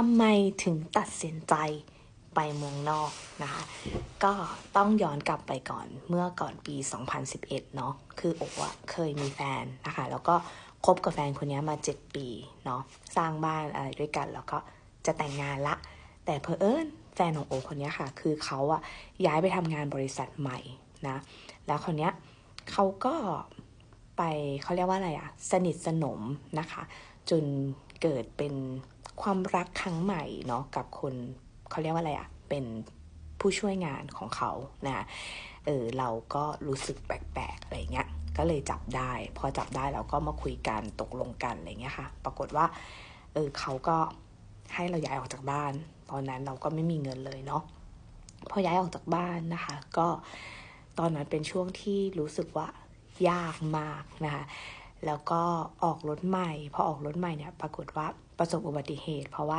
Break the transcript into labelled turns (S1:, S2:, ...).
S1: ทำไมถึงตัดสินใจไปเมืองนอกนะคะก็ต้องย้อนกลับไปก่อนเมื่อก่อนปี 2011 เนาะคือโอ๊ะเคยมีแฟนนะคะ แล้วก็คบกับแฟนคนนี้มา 7 ปีเนาะสร้างบ้านอะไรด้วยกัน แล้วก็จะแต่งงานละ แต่เพอเอิญแฟนของโอคนนี้ค่ะ คือเขาอะย้ายไปทำงานบริษัทใหม่นะ แล้วคนเนี้ยเขาก็ไปเขาเรียกว่าอะไรอะสนิทสนมนะคะ จนเกิดเป็น ความรักครั้งใหม่เนาะกับคนเขาเรียกว่าอะไรอะเป็นผู้ช่วยงานของเขานะเออเราก็รู้สึกแปลกๆอะไรเงี้ยก็เลยจับได้ พอจับได้เราก็มาคุยกันตกลงกันอะไรเงี้ยค่ะ ปรากฏว่าเออเขาก็ให้เราย้ายออกจากบ้าน ตอนนั้นเราก็ไม่มีเงินเลยเนาะพอย้ายออกจากบ้านนะคะ ก็ตอนนั้นเป็นช่วงที่รู้สึกว่ายากมากนะคะ แล้วก็ออกรถใหม่ พอออกรถใหม่เนี่ยปรากฏว่าประสบอุบัติเหตุ เพราะว่า